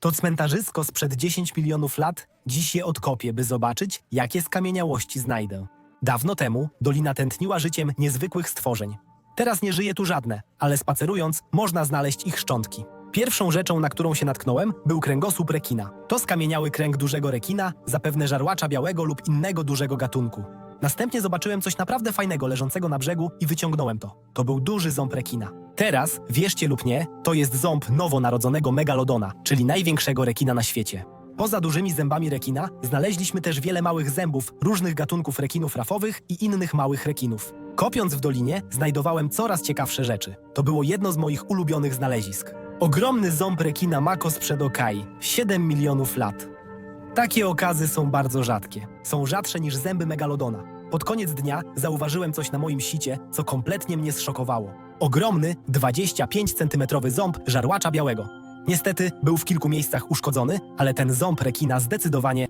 To cmentarzysko sprzed 10 milionów lat, dziś je odkopię, by zobaczyć, jakie skamieniałości znajdę. Dawno temu dolina tętniła życiem niezwykłych stworzeń. Teraz nie żyje tu żadne, ale spacerując można znaleźć ich szczątki. Pierwszą rzeczą, na którą się natknąłem, był kręgosłup rekina. To skamieniały kręg dużego rekina, zapewne żarłacza białego lub innego dużego gatunku. Następnie zobaczyłem coś naprawdę fajnego leżącego na brzegu i wyciągnąłem to. To był duży ząb rekina. Teraz, wierzcie lub nie, to jest ząb nowonarodzonego megalodona, czyli największego rekina na świecie. Poza dużymi zębami rekina znaleźliśmy też wiele małych zębów różnych gatunków rekinów rafowych i innych małych rekinów. Kopiąc w dolinie, znajdowałem coraz ciekawsze rzeczy. To było jedno z moich ulubionych znalezisk. Ogromny ząb rekina Mako sprzed Okai, 7 milionów lat. Takie okazy są bardzo rzadkie. Są rzadsze niż zęby megalodona. Pod koniec dnia zauważyłem coś na moim sicie, co kompletnie mnie zszokowało. Ogromny, 25 cm ząb żarłacza białego. Niestety był w kilku miejscach uszkodzony, ale ten ząb rekina zdecydowanie